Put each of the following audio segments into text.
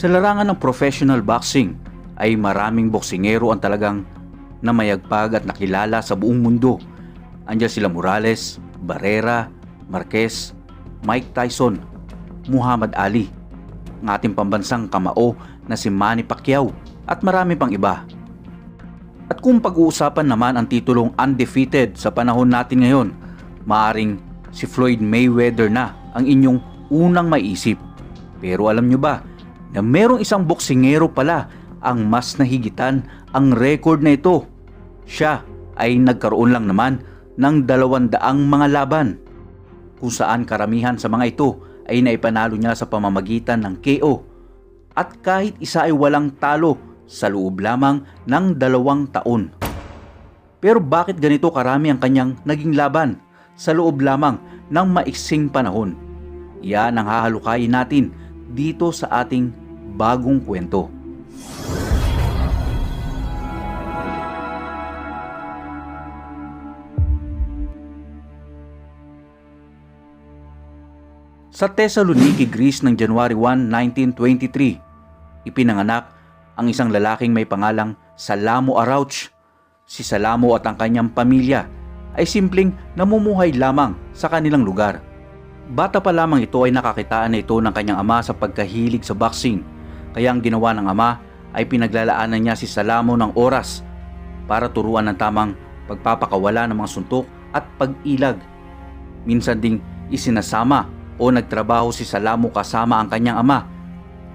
Sa larangan ng professional boxing ay maraming boksingero ang talagang namayagpag at nakilala sa buong mundo. Andiyan sila Morales, Barrera, Marquez, Mike Tyson, Muhammad Ali, ng ating pambansang kamao na si Manny Pacquiao at marami pang iba. At kung pag-uusapan naman ang titulong undefeated sa panahon natin ngayon, maaring si Floyd Mayweather na ang inyong unang maisip. Pero alam nyo ba na merong isang boksingero pala ang mas nahigitan ang record na ito? Siya ay nagkaroon lang naman ng dalawandaang mga laban kung saan karamihan sa mga ito ay naipanalo niya sa pamamagitan ng KO at kahit isa ay walang talo sa loob lamang ng dalawang taon. Pero bakit ganito karami ang kanyang naging laban sa loob lamang ng maiksing panahon? Yan ang hahalukayin natin dito sa ating bagong kwento. Sa Thessaloniki, Greece ng January 1, 1923, ipinanganak ang isang lalaking may pangalang Salamo Arauch. Si Salamo at ang kanyang pamilya ay simpleng namumuhay lamang sa kanilang lugar. Bata pa lamang ito ay nakakitaan na ito ng kanyang ama sa pagkahilig sa boxing. Kaya ang ginawa ng ama ay pinaglalaanan niya si Salamo ng oras para turuan ng tamang pagpapakawala ng mga suntok at pag-ilag. Minsan ding isinasama o nagtrabaho si Salamo kasama ang kanyang ama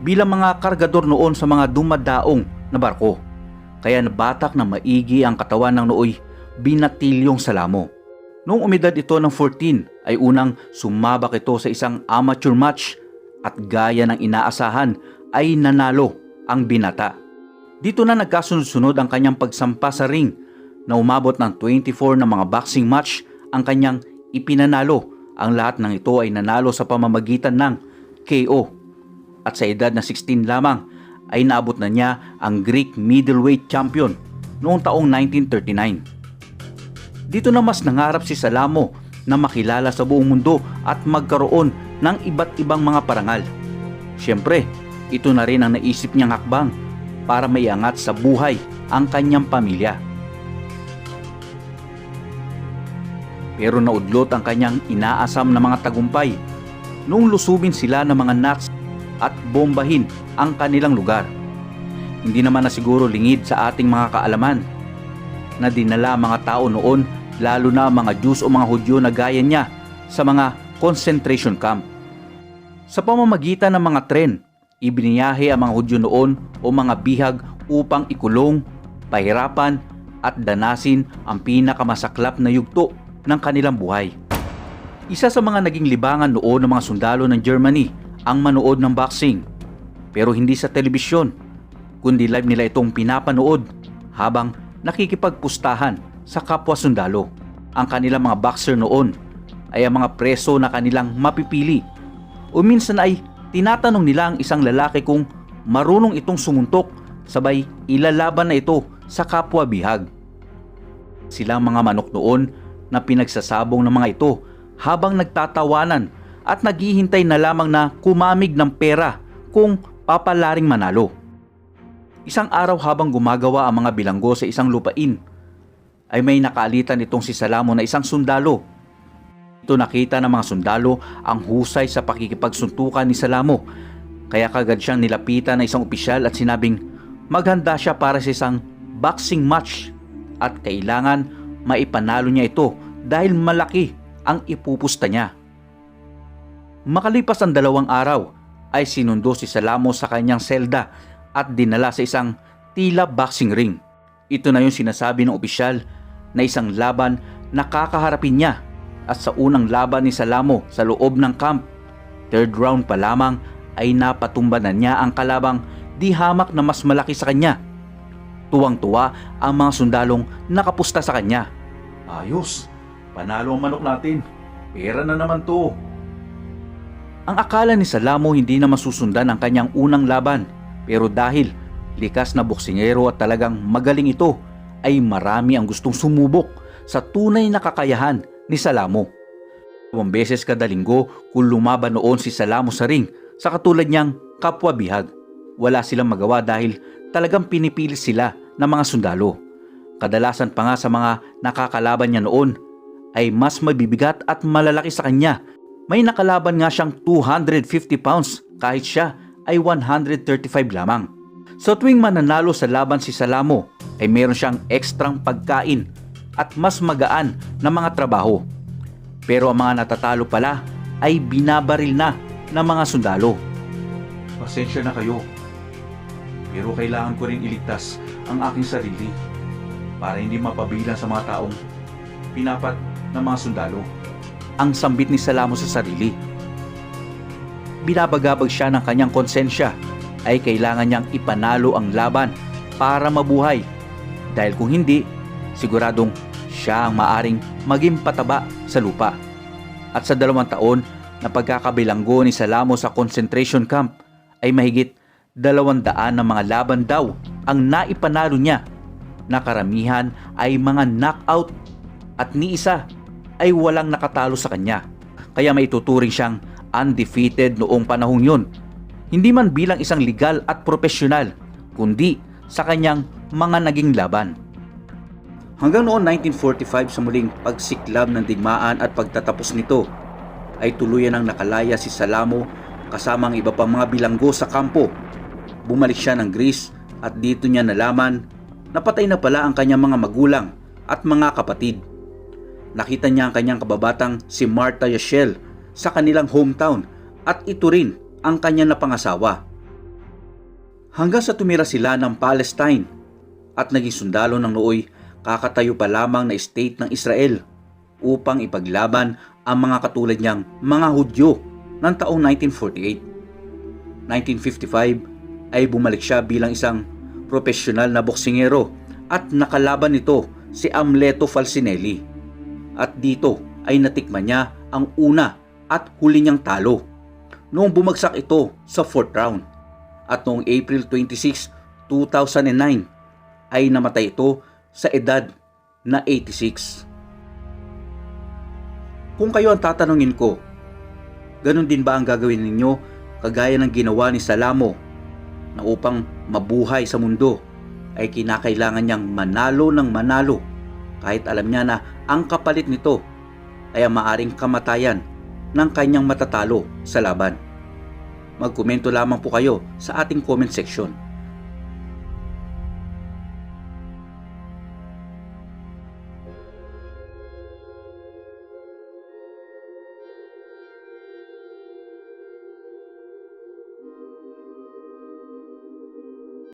bilang mga kargador noon sa mga dumadaong na barko. Kaya nabatak na maigi ang katawan ng nooy binatilyong Salamo. Noong umidad ito ng 14 ay unang sumabak ito sa isang amateur match at gaya ng inaasahan ay nanalo ang binata. Dito na nagkasunod-sunod ang kanyang pagsampa sa ring na umabot ng 24 na mga boxing match ang kanyang ipinanalo. Ang lahat ng ito ay nanalo sa pamamagitan ng KO. At sa edad na 16 lamang ay naabot na niya ang Greek middleweight champion noong taong 1939. Dito na mas nangarap si Salamo na makilala sa buong mundo at magkaroon ng iba't ibang mga parangal. Siyempre, ito na rin ang naisip niyang hakbang para maiangat sa buhay ang kanyang pamilya. Pero naudlot ang kanyang inaasam na mga tagumpay nung lusubin sila ng mga Nats at bombahin ang kanilang lugar. Hindi naman na siguro lingid sa ating mga kaalaman na dinala mga tao noon lalo na mga Jews o mga Hudyo na gaya niya sa mga concentration camp. Sa pamamagitan ng mga tren, ibiniyahe ang mga Hudyo noon o mga bihag upang ikulong, pahirapan at danasin ang pinakamasaklap na yugto ng kanilang buhay. Isa sa mga naging libangan noon ng mga sundalo ng Germany ang manood ng boxing. Pero hindi sa telebisyon, kundi live nila itong pinapanood habang nakikipagpustahan sa kapwa sundalo. Ang kanilang mga boxer noon ay ang mga preso na kanilang mapipili. O minsan ay tinatanong nila ang isang lalaki kung marunong itong sumuntok sabay ilalaban na ito sa kapwa bihag. Silang mga manok noon na pinagsasabong ng mga ito habang nagtatawanan at naghihintay na lamang na kumamig ng pera kung papalaring manalo. Isang araw habang gumagawa ang mga bilanggo sa isang lupain, ay may nakaalitan itong si Salamo na isang sundalo. Ito nakita ng mga sundalo ang husay sa pakikipagsuntukan ni Salamo, kaya kagad siyang nilapitan ng isang opisyal at sinabing maghanda siya para sa isang boxing match at kailangan maipanalo niya ito dahil malaki ang ipupusta niya. Makalipas ang dalawang araw ay sinundo si Salamo sa kanyang selda at dinala sa isang tila boxing ring. Ito na yung sinasabi ng opisyal na isang laban na kakaharapin niya at sa unang laban ni Salamo sa loob ng camp. Third round pa lamang ay napatumba na niya ang kalabang di hamak na mas malaki sa kanya. Tuwang-tuwa ang mga sundalong nakapusta sa kanya. Ayos, panalo ang manok natin. Pera na naman to. Ang akala ni Salamo hindi na masusundan ang kanyang unang laban pero dahil likas na boksingero at talagang magaling ito ay marami ang gustong sumubok sa tunay na kakayahan ni Salamo. Dalawang beses kada linggo kung lumaban noon si Salamo sa ring sa katulad niyang kapwa bihag. wala silang magawa dahil talagang pinipili sila ng mga sundalo. Kadalasan pa nga sa mga nakakalaban niya noon ay mas mabibigat at malalaki sa kanya. May nakalaban nga siyang 250 pounds kahit siya ay 135 lamang. So tuwing mananalo sa laban si Salamo ay meron siyang ekstrang pagkain at mas magaan na mga trabaho. Pero ang mga natatalo pala ay binabaril na ng mga sundalo. Pasensya na kayo. Pero kailangan ko rin iligtas ang aking sarili para hindi mapabilang sa mga taong pinapat ng mga sundalo. Ang sambit ni Salamo sa sarili. Binabagabag siya ng kanyang konsensya ay kailangan niyang ipanalo ang laban para mabuhay. Dahil kung hindi, siguradong siya ang maaring maging pataba sa lupa. At sa dalawang taon na pagkakabilanggo ni Salamo sa concentration camp ay mahigit dalawang daan ng mga laban daw ang naipanalo niya na karamihan ay mga knockout at ni isa ay walang nakatalo sa kanya. Kaya may tuturing siyang undefeated noong panahong yun. Hindi man bilang isang legal at profesional, kundi sa kanyang mga naging laban. Hanggang noon 1945 sa muling pagsiklab ng digmaan at pagtatapos nito, ay tuluyan ang nakalaya si Salamo kasama ang iba pang mga bilanggo sa kampo. Bumalik siya ng Greece at dito niya nalaman na patay na pala ang kanyang mga magulang at mga kapatid. Nakita niya ang kanyang kababatang si Martha Yashel sa kanilang hometown at ito rin ang kanyang napangasawa. Hanggang sa tumira sila ng Palestine at naging sundalo ng nooy kakatayo pa lamang na state ng Israel upang ipaglaban ang mga katulad niyang mga Hudyo ng taong 1948. 1955 ay bumalik siya bilang isang profesional na boksingero at nakalaban nito si Amleto Falsinelli. At dito ay natikman niya ang una at huli niyang talo noong bumagsak ito sa 4th round. At noong April 26, 2009 ay namatay ito sa edad na 86. Kung kayo ang tatanungin ko, ganun din ba ang gagawin ninyo kagaya ng ginawa ni Salamo na upang mabuhay sa mundo ay kinakailangan niyang manalo ng manalo kahit alam niya na ang kapalit nito ay ang maaring kamatayan ng kanyang matatalo sa laban. Magkomento lamang po kayo sa ating comment section.